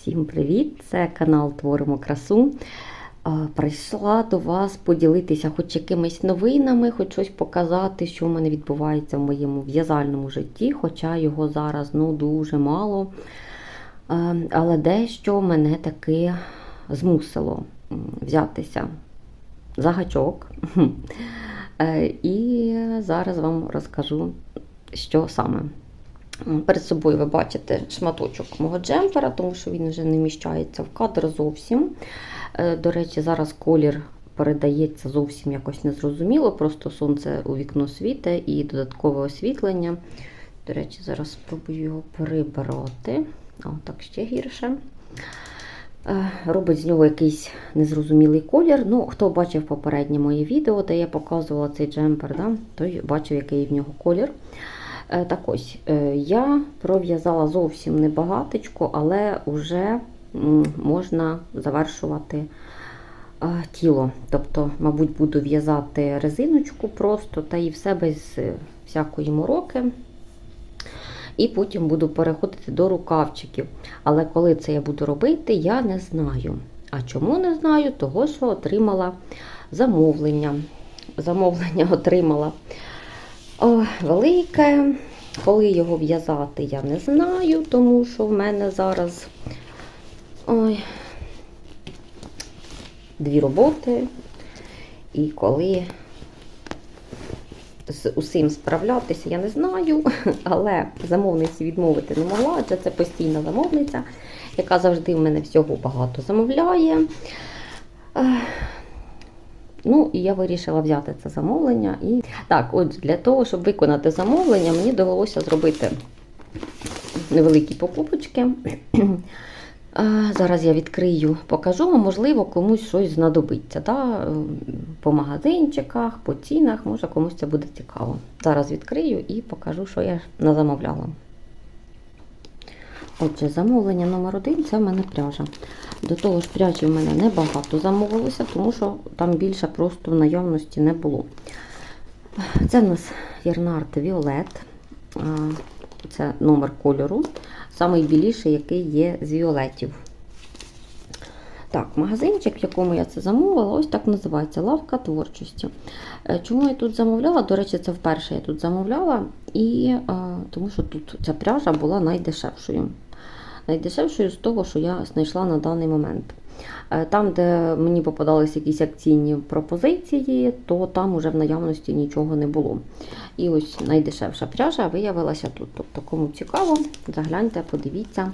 Всім привіт! Це канал Творимо красу. Прийшла до вас поділитися хоч якимись новинами, хоч щось показати, що в мене відбувається в моєму в'язальному житті, хоча його зараз ну, дуже мало. Але дещо мене таки змусило взятися за гачок. Е, І зараз вам розкажу, що саме. Перед собою ви бачите шматочок мого джемпера, тому що він вже не вміщається в кадр зовсім. Е, До речі, зараз колір передається зовсім якось незрозуміло, просто сонце у вікно світе і додаткове освітлення. До речі, зараз спробую його прибрати. О, так ще гірше. Е, Робить з нього якийсь незрозумілий колір. Ну, Хто бачив попереднє моє відео, де я показувала цей джемпер, да, той бачив, який в нього колір. Е, Так ось, е, я пров'язала зовсім небагаточко, але вже можна завершувати е, тіло. Тобто, мабуть, буду в'язати резиночку просто та і все без всякої мороки. І потім буду переходити до рукавчиків. Але коли це я буду робити, я не знаю. А чому не знаю? Того, що отримала замовлення. Замовлення отримала о, велике. Коли його в'язати, я не знаю, тому що в мене зараз ой, дві роботи. І коли з усім справлятися, я не знаю, але замовниці відмовити не могла, адже це постійна замовниця, яка завжди в мене всього багато замовляє. Ну, і я вирішила взяти це замовлення. І так, отже, для того, щоб виконати замовлення, мені довелося зробити невеликі покупочки. Зараз я відкрию, покажу, можливо, комусь щось знадобиться. Да? е, По магазинчиках, по цінах, може комусь це буде цікаво. Зараз відкрию і покажу, що я назамовляла. Отже, замовлення номер один це в мене пряжа. До того ж, пряжі в мене небагато замовилося, тому що там більше просто в наявності не було. Це в нас Ярнард Віолет. Це номер кольору. Найбіліший, який є з віолетів. Так, магазинчик, в якому я це замовила, ось так називається Лавка творчості. Е, Чому я тут замовляла? До речі, це вперше я тут замовляла, і е, тому що тут ця пряжа була найдешевшою. Найдешевшою з того, що я знайшла на даний момент. Е, Там, де мені попадались якісь акційні пропозиції, то там уже в наявності нічого не було. І ось найдешевша пряжа виявилася тут. Тобто, кому цікаво, загляньте, подивіться,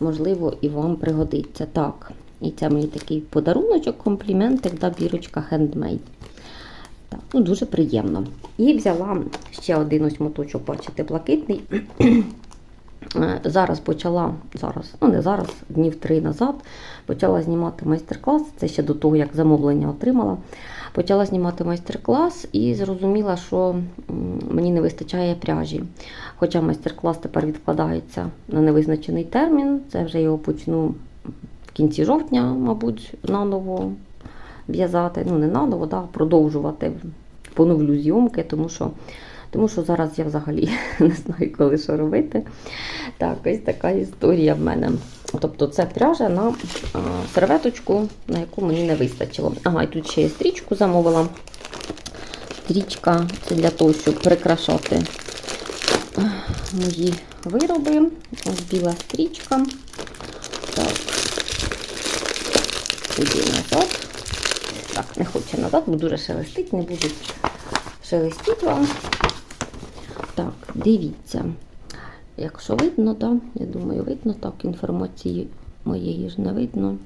можливо, і вам пригодиться. Так, і це мені такий подаруночок, компліментик, да, бірочка Handmade. Так, ну Дуже приємно. І взяла ще один ось моточок, бачите, блакитний. Е, Зараз почала, зараз, ну не зараз, днів три назад, почала знімати майстер-клас. Це ще до того, як замовлення отримала. Почала знімати майстер-клас і зрозуміла, що мені не вистачає пряжі. Хоча майстер-клас тепер відкладається на невизначений термін. Це вже його почну в кінці жовтня, мабуть, наново в'язати. Ну, не наново, да, продовжувати. Поновлю зйомки, тому що тому що зараз я взагалі не знаю, коли що робити. Так, ось така історія в мене. Тобто це пряжа на а, серветочку, на яку мені не вистачило. Ага, і тут ще я стрічку замовила. Стрічка це для того, щоб прикрашати мої вироби. Ось біла стрічка. Так, туди назад. Так, не хочу назад, бо дуже шелестить, не буду шелестити вам. Дивіться. Якщо видно, да? я думаю, видно так, інформації моєї ж не видно.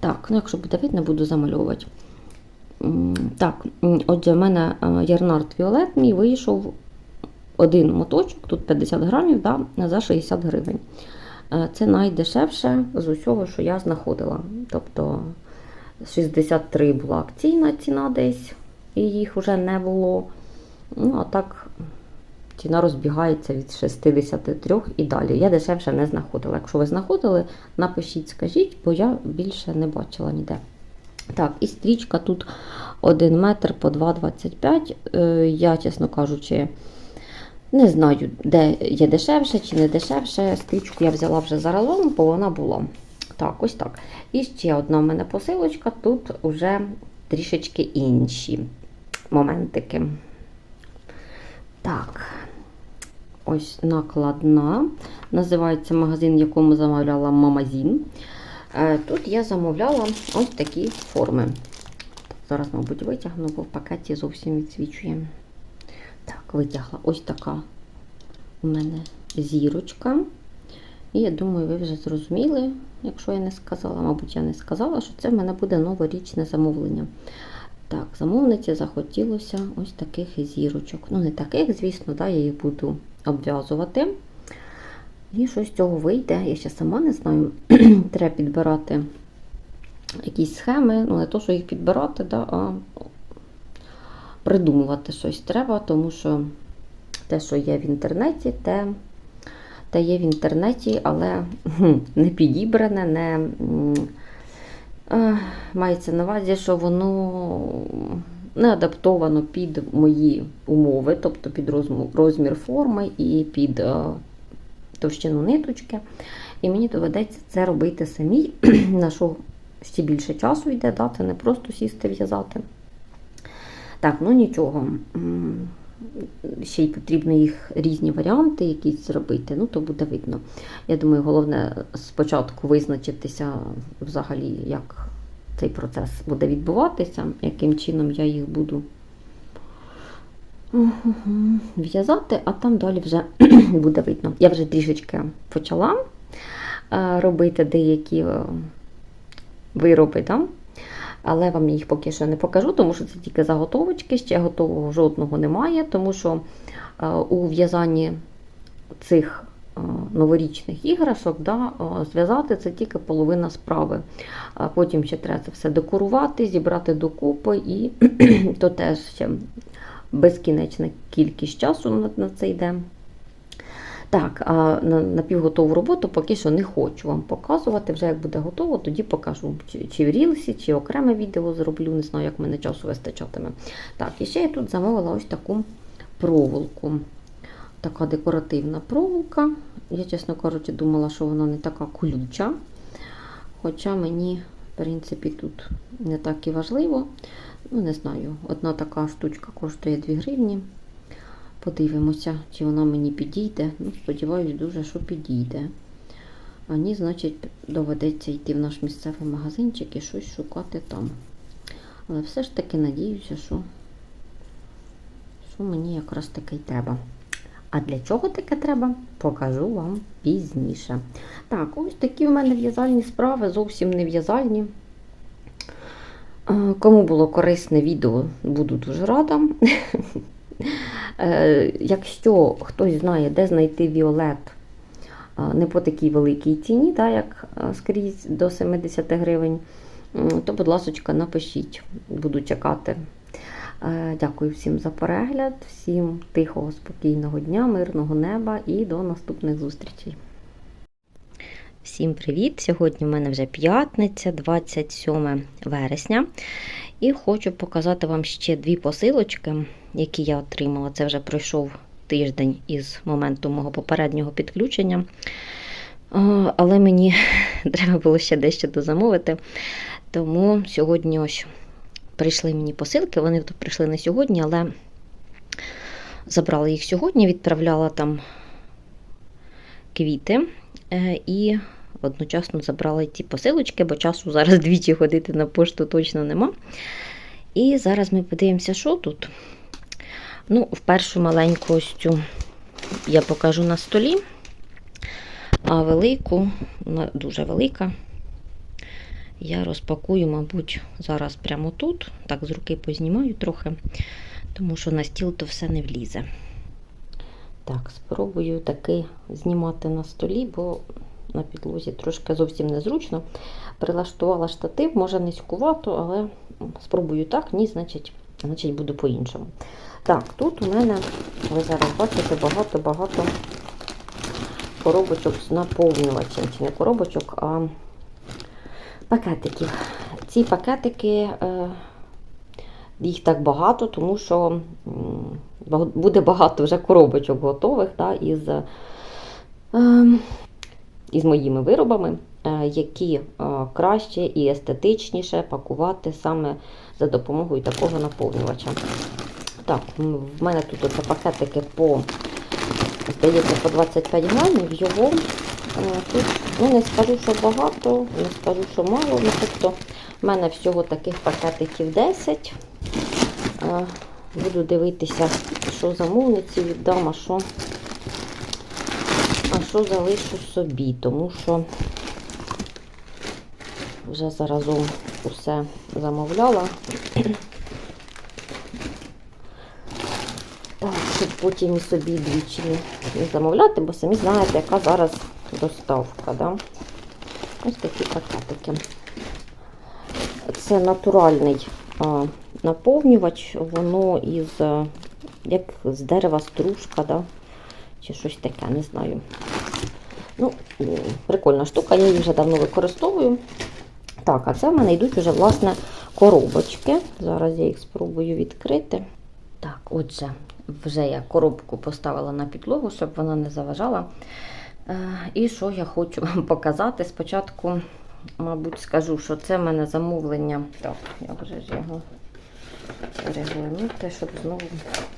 Так, ну якщо буде видно, буду замальовувати. Так, отже, в мене а, Ярнард Віолет мій вийшов один моточок, тут 50 грамів, да, за 60 гривень. Е, Це найдешевше з усього, що я знаходила. Тобто 63 була акційна ціна десь, і їх вже не було. Ну, а так ціна розбігається від 63 і далі. Я дешевше не знаходила. Якщо ви знаходили, напишіть, скажіть, бо я більше не бачила ніде. Так, і стрічка тут 1 метр по 2,25. Е, Я, чесно кажучи, Не знаю, де є дешевше чи не дешевше. Стрічку я взяла вже заразом, бо вона була. Так, ось так. І ще одна в мене посилочка. Тут вже трішечки інші моментики. Так, ось накладна. Називається магазин, в якому замовляла Мамазін. Е, Тут я замовляла ось такі форми. Зараз, мабуть, витягну, бо в пакеті зовсім відсвічує. Так, витягла ось така у мене зірочка. І я думаю, ви вже зрозуміли, якщо я не сказала, мабуть, я не сказала, що це в мене буде новорічне замовлення. Так, замовниці захотілося ось таких зірочок. Ну, не таких, звісно, да, я їх буду обв'язувати. І що з цього вийде, я ще сама не знаю. Треба підбирати якісь схеми, ну не то, що їх підбирати, да, а придумувати щось треба, тому що те, що є в інтернеті, те, те є в інтернеті, але не підібране, не мається на увазі, що воно не адаптовано під мої умови, тобто під розмір форми і під е, товщину ниточки. І мені доведеться це робити самій, на що ще більше часу йде дати, не просто сісти в'язати. Так, ну нічого. Ще й потрібно їх різні варіанти якісь зробити, ну то буде видно. Я думаю, головне спочатку визначитися взагалі, як цей процес буде відбуватися, яким чином я їх буду в'язати, а там далі вже буде видно. Я вже трішечки почала е, робити деякі е, вироби, да? Але вам їх поки що не покажу, тому що це тільки заготовочки, ще готового жодного немає, тому що е, у в'язанні цих е, новорічних іграшок да, е, зв'язати це тільки половина справи. Потім ще треба це все декорувати, зібрати докупи, і то теж ще безкінечна кількість часу на, на це йде. Так, а на, півготову роботу поки що не хочу вам показувати. Вже як буде готово, тоді покажу. Чи в рілсі, чи окреме відео зроблю, не знаю, як мене часу вистачатиме. Так, і ще я тут замовила ось таку проволоку. Така декоративна проволока. Я, чесно кажучи, думала, що вона не така колюча. Хоча мені, в принципі, тут не так і важливо. Ну, не знаю, одна така штучка коштує 2 гривні. Подивимося, чи вона мені підійде. Ну, сподіваюсь, дуже, що підійде. А ні, значить, доведеться йти в наш місцевий магазинчик і щось шукати там. Але все ж таки надіюся, що, що мені якраз таке й треба. А для чого таке треба, покажу вам пізніше. Так, ось такі в мене в'язальні справи, зовсім не в'язальні. Е, Кому було корисне відео, буду дуже рада. Е, Якщо хтось знає, де знайти Віолет е, не по такій великій ціні, так, як е, скрізь до 70 гривень, то, будь ласка, напишіть, буду чекати. Дякую всім за перегляд, всім тихого, спокійного дня, мирного неба і до наступних зустрічей. Всім привіт! Сьогодні в мене вже п'ятниця, 27 вересня. І хочу показати вам ще дві посилочки, які я отримала. Це вже пройшов тиждень із моменту мого попереднього підключення. Але мені треба було ще дещо дозамовити. Тому сьогодні ось прийшли мені посилки. Вони прийшли не сьогодні, але забрала їх сьогодні, відправляла там квіти. Е, І одночасно забрала ті посилочки, бо часу зараз двічі ходити на пошту точно нема. І зараз ми подивимося, що тут. Ну, в першу маленьку ось я покажу на столі, а велику, вона дуже велика, я розпакую, мабуть, зараз прямо тут. Так, з руки познімаю трохи, тому що на стіл то все не влізе. Так, спробую таки знімати на столі, бо на підлозі трошки зовсім незручно. Прилаштувала штатив, може низькувато, але спробую так, ні, значить, значить буду по-іншому. Так, тут у мене, ви зараз бачите, багато-багато коробочок з наповнювачем. Чи не коробочок, а пакетиків. Ці пакетики, е, їх так багато, тому що Буде багато вже коробочок готових да, із, е, ем, із моїми виробами, е, які краще і естетичніше пакувати саме за допомогою такого наповнювача. Так, в мене тут оце пакетики по, здається, по 25 грамів. Його е, тут, ну не скажу, що багато, не скажу, що мало. Ну, тобто, в мене всього таких пакетиків 10. Е, Буду дивитися, що замовниці віддам, а що, а що залишу собі, тому що вже заразом усе замовляла. Так, щоб потім собі двічі не замовляти, бо самі знаєте, яка зараз доставка. Да? Ось такі пакетики. Це натуральний а, наповнювач, воно із як з дерева стружка, да? чи щось таке, не знаю. Ну, прикольна штука, я її вже давно використовую. Так, а це в мене йдуть вже, власне, коробочки. Зараз я їх спробую відкрити. Так, отже, вже я коробку поставила на підлогу, щоб вона не заважала. Е, І що я хочу вам показати? Спочатку, мабуть, скажу, що це в мене замовлення. Так, як же ж його переглянути, щоб знову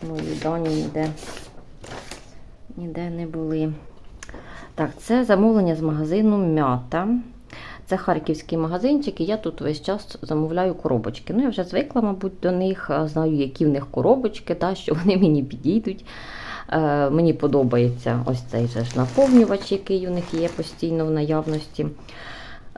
мої дані ніде, ніде не були. Так, це замовлення з магазину Мята. Це харківський магазинчик, і я тут весь час замовляю коробочки. Ну, я вже звикла, мабуть, до них, знаю, які в них коробочки, та, що вони мені підійдуть. Е, мені подобається ось цей же ж наповнювач, який у них є постійно в наявності.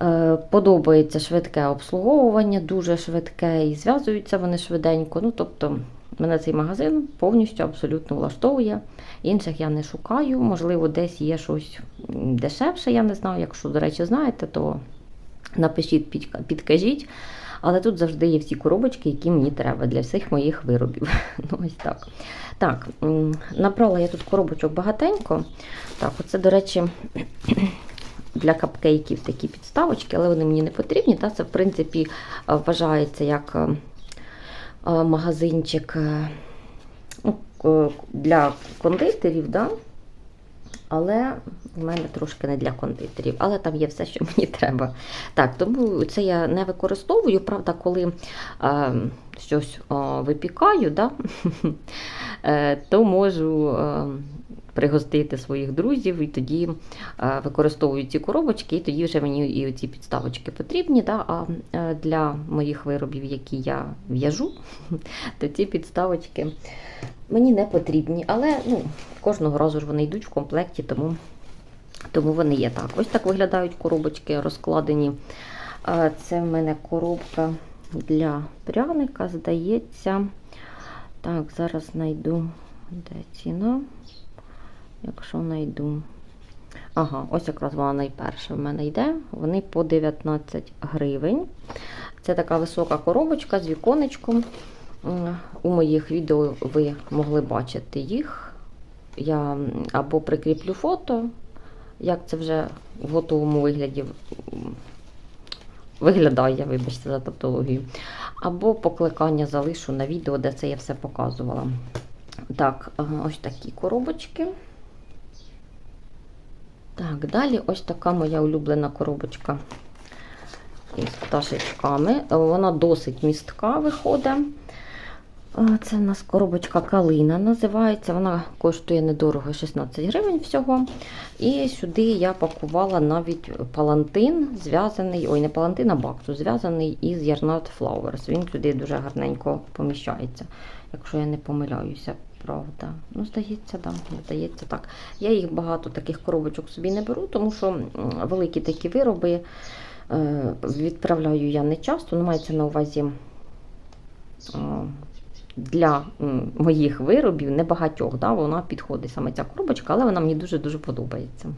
Е, подобається швидке обслуговування, дуже швидке, і зв'язуються вони швиденько. Ну, тобто, мене цей магазин повністю абсолютно влаштовує. Інших я не шукаю. Можливо, десь є щось дешевше, я не знаю. Якщо, до речі, знаєте, то напишіть, підка- підкажіть. Але тут завжди є всі коробочки, які мені треба для всіх моїх виробів. Ну, ось так. Так, набрала я тут коробочок багатенько. Так, оце, до речі, для капкейків такі підставочки, але вони мені не потрібні. Та це, в принципі, е, вважається як е, е, магазинчик ну, для кондитерів, да? Але в мене трошки не для кондитерів, але там є все, що мені треба. Так, тому це я не використовую. Правда, коли е, щось е, випікаю, да? е, то можу е, пригостити своїх друзів і тоді е, використовую ці коробочки, і тоді вже мені і ці підставочки потрібні. Да? А е, для моїх виробів, які я в'яжу, то ці підставочки мені не потрібні. Але ну, кожного разу ж вони йдуть в комплекті, тому, тому вони є так. Ось так виглядають коробочки розкладені. Це в мене коробка для пряника, здається. Так, зараз знайду, де ціна. Якщо знайду. Ага, ось якраз вона найперша в мене йде. Вони по 19 гривень. Це така висока коробочка з віконечком. М, У моїх відео ви могли бачити їх. Я або прикріплю фото, як це вже в готовому вигляді виглядає, вибачте за тавтологію. Або покликання залишу на відео, де це я все показувала. Так, ага, ось такі коробочки. Так, далі ось така моя улюблена коробочка із пташечками. Вона досить містка виходить. Це в нас коробочка калина називається. Вона коштує недорого 16 гривень всього. І сюди я пакувала навіть палантин, зв'язаний, ой, не палантин, а баксу, зв'язаний із Ярнат Flowers. Він сюди дуже гарненько поміщається, якщо я не помиляюся. Правда, ну здається, да, здається так. Я їх багато таких коробочок собі не беру, тому що великі такі вироби е, відправляю я не часто, ну мається на увазі е, для моїх виробів небагатьох. Да, вона підходить саме ця коробочка, але вона мені дуже-дуже подобається.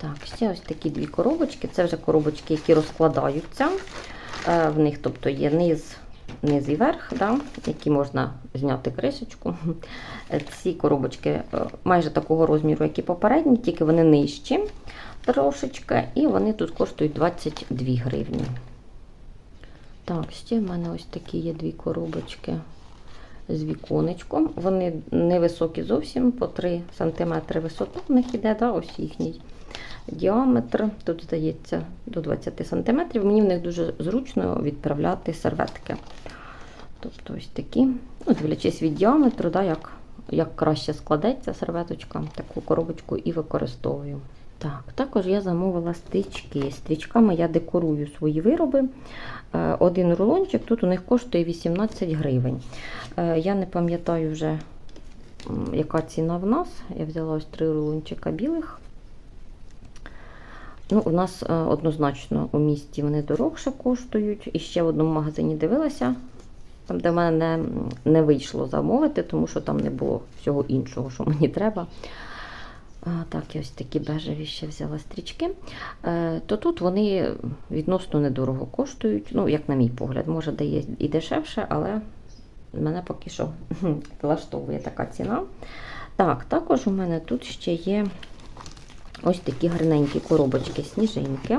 Так, ще ось такі дві коробочки. Це вже коробочки, які розкладаються. Е, В них тобто є низ, низ і верх, да, які можна зняти кришечку. Ці коробочки е, майже такого розміру, як і попередні, тільки вони нижчі трошечки, і вони тут коштують 22 гривні. Так, ще в мене ось такі є дві коробочки з віконечком. Вони невисокі зовсім, по 3 см висота в них іде, да, ось їхній діаметр. Тут, здається, до 20 см. Мені в них дуже зручно відправляти серветки. Тобто ось такі, ну, дивлячись від діаметру, да, як, як краще складеться серветочка, таку коробочку і використовую. Так, також я замовила стрічки. Стрічками я декорую свої вироби. Е, Один рулончик тут у них коштує 18 гривень. Е, Я не пам'ятаю вже, яка ціна в нас. Я взяла ось три рулончика білих. Ну, у нас е, однозначно у місті вони дорогше коштують. І ще в одному магазині дивилася, там, де в мене не, не вийшло замовити, тому що там не було всього іншого, що мені треба. Так, я ось такі бежеві ще взяла стрічки. Е, то тут вони відносно недорого коштують. Ну, як на мій погляд, може, де є і дешевше, але мене поки що влаштовує така ціна. Так, також у мене тут ще є ось такі гарненькі коробочки сніжинки.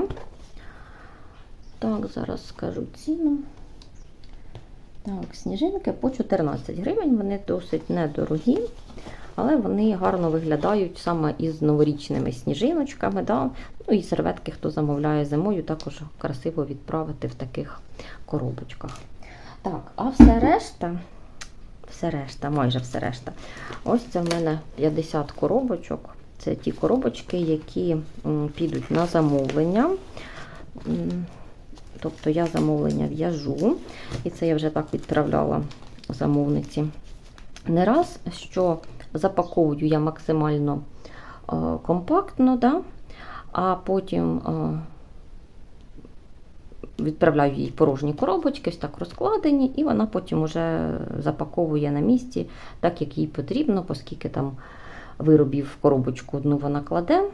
Так, зараз скажу ціну. Так, сніжинки по 14 гривень, вони досить недорогі, але вони гарно виглядають саме із новорічними сніжиночками. Да? Ну і серветки, хто замовляє зимою, також красиво відправити в таких коробочках. Так, а все решта, все решта, майже все решта. Ось це в мене 50 коробочок. Це ті коробочки, які підуть на замовлення. Тобто я замовлення в'яжу, і це я вже так відправляла замовниці. Не раз, що запаковую я максимально компактно, да? а потім відправляю їй порожні коробочки, ось так розкладені, і вона потім вже запаковує на місці, так як їй потрібно, оскільки там виробів коробочку одну вона кладе.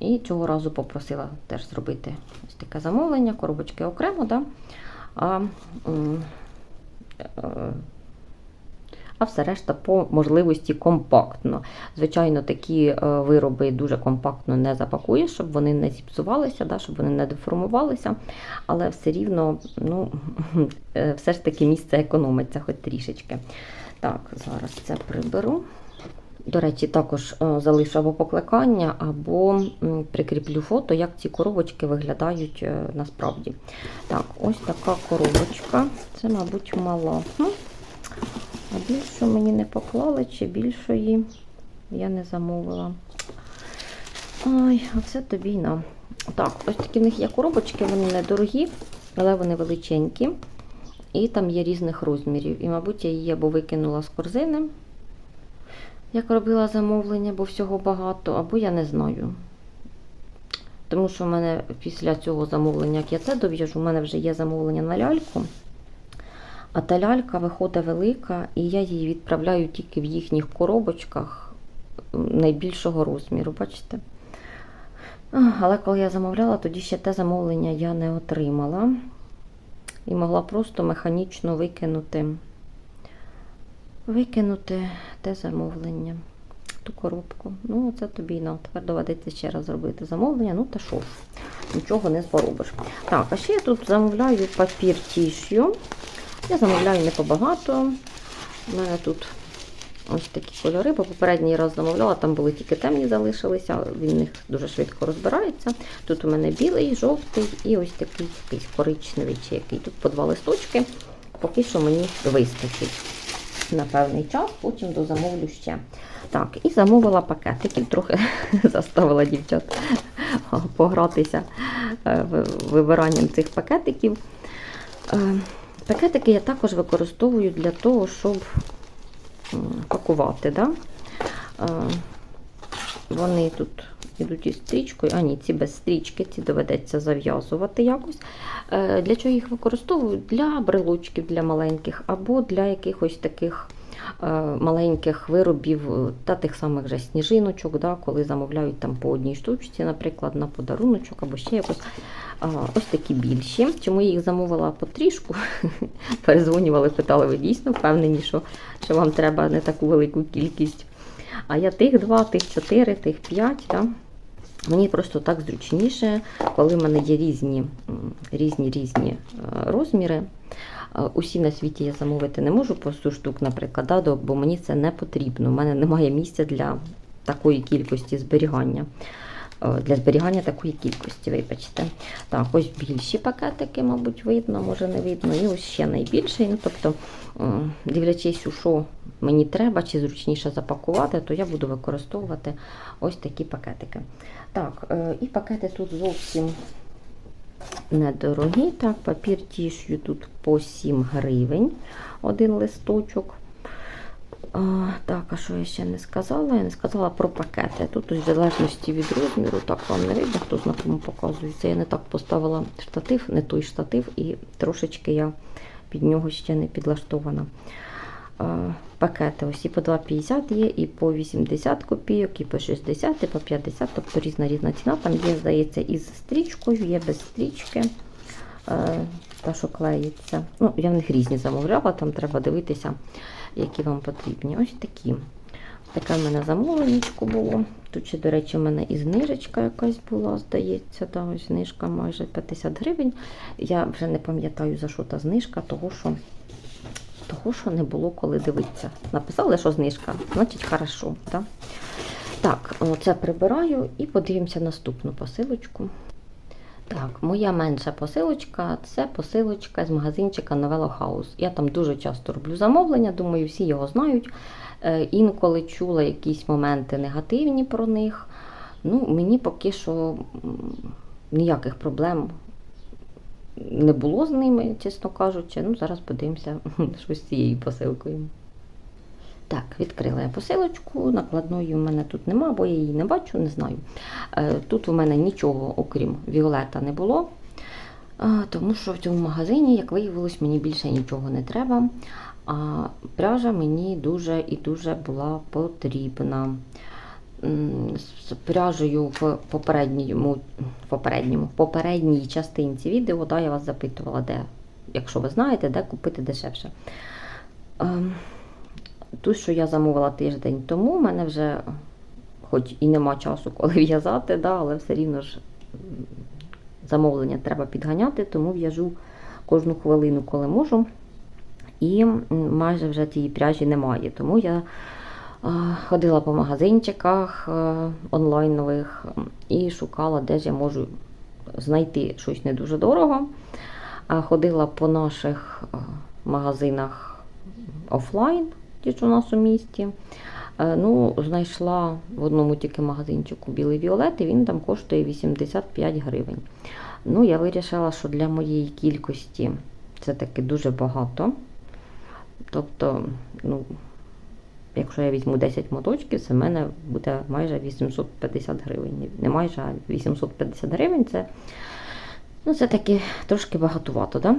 І цього разу попросила теж зробити ось таке замовлення, коробочки окремо, да? а, е, а все решта по можливості компактно. Звичайно, такі е, вироби дуже компактно не запакуєш, щоб вони не зіпсувалися, да, щоб вони не деформувалися, але все рівно ну, е, все ж таки місце економиться хоч трішечки. Так, зараз це приберу. До речі, також е, залишу або покликання, або прикріплю фото, як ці коробочки виглядають насправді. Так, ось така коробочка. Це, мабуть, мала. А більшу мені не поклали, чи більшої я не замовила. Ой, оце тобі й на. Так, ось такі в них є коробочки, вони недорогі, але вони величенькі. І там є різних розмірів. І, мабуть, я її або викинула з корзини, як робила замовлення, бо всього багато, або я не знаю. Тому що в мене після цього замовлення, як я це дов'яжу, у мене вже є замовлення на ляльку. А та лялька виходить велика, і я її відправляю тільки в їхніх коробочках найбільшого розміру, бачите? Але коли я замовляла, тоді ще те замовлення я не отримала. І могла просто механічно викинути, викинути те замовлення, ту коробку. Ну, це тобі на. Тепер доведеться ще раз зробити замовлення. Ну, та що нічого не зробиш. Так, а ще я тут замовляю папір тішю. Я замовляю не побагато. У мене тут ось такі кольори, бо попередній раз замовляла, там були тільки темні залишилися, він них дуже швидко розбирається. Тут у мене білий, жовтий і ось такий якийсь коричневий чи який. Тут по два листочки. Поки що мені вистачить на певний час, потім дозамовлю ще. Так, і замовила пакетиків, трохи заставила дівчат погратися е, вибиранням цих пакетиків. Пакетики я також використовую для того, щоб пакувати. Да? Вони тут йдуть із стрічкою, а ні, ці без стрічки, ці доведеться зав'язувати якось. Е, Для чого їх використовую? Для брелочків для маленьких або для якихось таких маленьких виробів е, та тих самих же сніжиночок, да, коли замовляють там по одній штучці, наприклад, на подаруночок або ще якось. Ось такі більші. Чому я їх замовила потрішку? Перезвонювали, питали, ви дійсно впевнені, що, що вам треба не таку велику кількість. А я тих два, тих чотири, тих п'ять. Да? Мені просто так зручніше, коли в мене є різні різні, різні е, розміри. Усі на світі я замовити не можу по 100 штук, наприклад, да, бо мені це не потрібно. У мене немає місця для такої кількості зберігання. Е, Для зберігання такої кількості, вибачте. Так, ось більші пакетики, мабуть, видно, може не видно. І ось ще найбільший. Ну, тобто, дивлячись, у що мені треба, чи зручніше запакувати, то я буду використовувати ось такі пакетики. Так, е, і пакети тут зовсім недорогі. Так, папір тішю тут по 7 гривень один листочок. А, так, а що я ще не сказала? Я не сказала про пакети. Тут в залежності від розміру, так вам не видно, хто знакомо показується. Я не так поставила штатив, не той штатив, і трошечки я під нього ще не підлаштована. А, пакети ось і по 2,50 є, і по 80 копійок, і по 60, і по 50, тобто різна різна ціна. Там є, здається, із стрічкою, є без стрічки. Е, Та, що клеїться. Ну, я в них різні замовляла, там треба дивитися, які вам потрібні. Ось такі. Таке в мене замовленечко було. Тут ще, до речі, в мене і знижечка якась була, здається. Да, ось знижка майже 50 гривень. Я вже не пам'ятаю, за що та знижка, того що, того, що не було коли дивитися. Написали, що знижка, значить хорошо. Да? Так, це прибираю і подивимося наступну посилочку. Так, моя менша посилочка це посилочка з магазинчика Novelo House. Я там дуже часто роблю замовлення, думаю, всі його знають. Е, Інколи чула якісь моменти негативні про них. Ну, мені поки що ніяких проблем не було з ними, чесно кажучи. Ну, зараз подивимося, що з цією посилкою. Так, відкрила я посилочку. Накладної у мене тут нема, бо я її не бачу, не знаю. Е, Тут у мене нічого, окрім Віолета, не було. Тому що в цьому магазині, як виявилось, мені більше нічого не треба. А пряжа мені дуже і дуже була потрібна. З пряжею в попередньому, попередньому, попередній частинці відео да, я вас запитувала, де, якщо ви знаєте, де купити дешевше. Ем, Ту, що я замовила тиждень тому, в мене вже, хоч і нема часу, коли в'язати, да, але все рівно ж замовлення треба підганяти, тому в'яжу кожну хвилину, коли можу. І майже вже тієї пряжі немає. Тому я ходила по магазинчиках е, онлайнових і шукала, де ж я можу знайти щось не дуже дорого. Ходила по наших е, магазинах офлайн, ті, що у нас у місті. Е, Ну, знайшла в одному тільки магазинчику білий віолет, і він там коштує 85 гривень. Ну, я вирішила, що для моєї кількості це таки дуже багато. Тобто, ну, якщо я візьму 10 моточків, це в мене буде майже 850 гривень. Не майже, а 850 гривень це, ну, це таки трошки багатувато, да?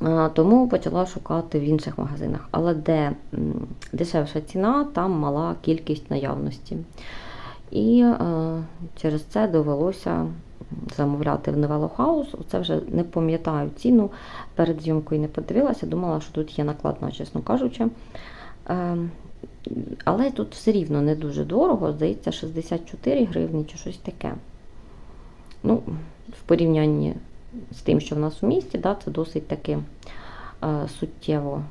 А, Тому почала шукати в інших магазинах. Але де дешевша ціна, там мала кількість наявності. І е, через це довелося замовляти в Novelo House. Це вже не пам'ятаю ціну. Перед зйомкою не подивилася, думала, що тут є накладна, чесно кажучи. Е, але тут все рівно не дуже дорого, здається, 64 гривні чи щось таке. Ну, в порівнянні з тим, що в нас у місті, да, це досить таки е, суттєво,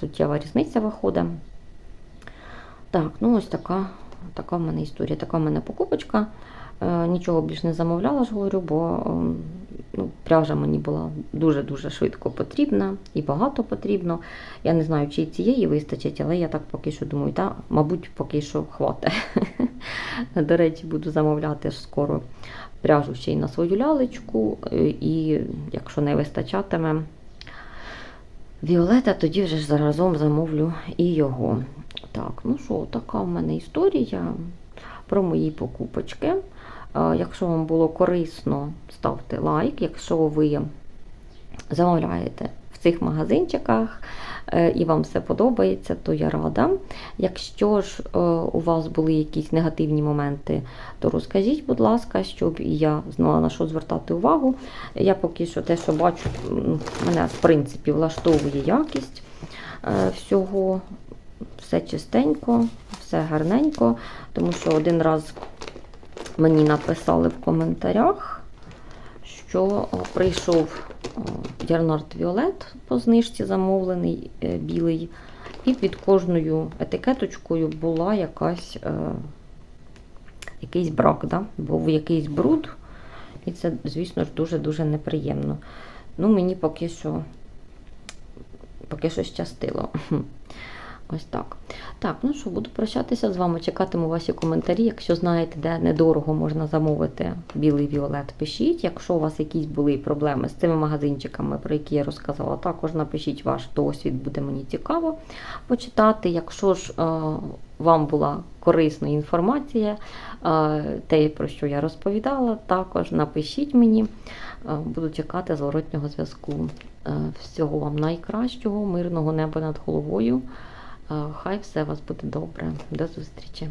суттєва різниця виходить. Так, ну ось така, така в мене історія, така в мене покупочка. Е, нічого більш не замовляла, ж говорю, бо ем, ну, пряжа мені була дуже-дуже швидко потрібна і багато потрібно. Я не знаю, чи цієї вистачить, але я так поки що думаю, та, мабуть, поки що хватить. До речі, буду замовляти ж скоро пряжу ще й на свою лялечку, е, і якщо не вистачатиме Віолета, тоді вже ж заразом замовлю і його. Так, ну що, така в мене історія про мої покупочки. Якщо вам було корисно, ставте лайк. Якщо ви замовляєте в цих магазинчиках е, і вам все подобається, то я рада. Якщо ж е, у вас були якісь негативні моменти, то розкажіть, будь ласка, щоб я знала на що звертати увагу. Я поки що те, що бачу, мене в принципі влаштовує якість е, всього. Все чистенько, все гарненько, тому що один раз мені написали в коментарях, що прийшов о, Ярнард Віолет по знижці замовлений е, білий, і під кожною етикеточкою була якась, е, якийсь брак, да? був якийсь бруд, і це, звісно ж, дуже-дуже неприємно. Ну, мені поки що, поки що щастило. Ось так. Так, ну що, буду прощатися з вами, чекатиму ваші коментарі. Якщо знаєте, де недорого можна замовити білий віолет, пишіть. Якщо у вас якісь були проблеми з цими магазинчиками, про які я розказала, також напишіть ваш досвід, буде мені цікаво почитати. Якщо ж е, вам була корисна інформація, е, те, про що я розповідала, також напишіть мені. Е, Буду чекати зворотнього зв'язку. Всього вам найкращого, мирного неба над головою. Е, Хай все у вас буде добре. До зустрічі!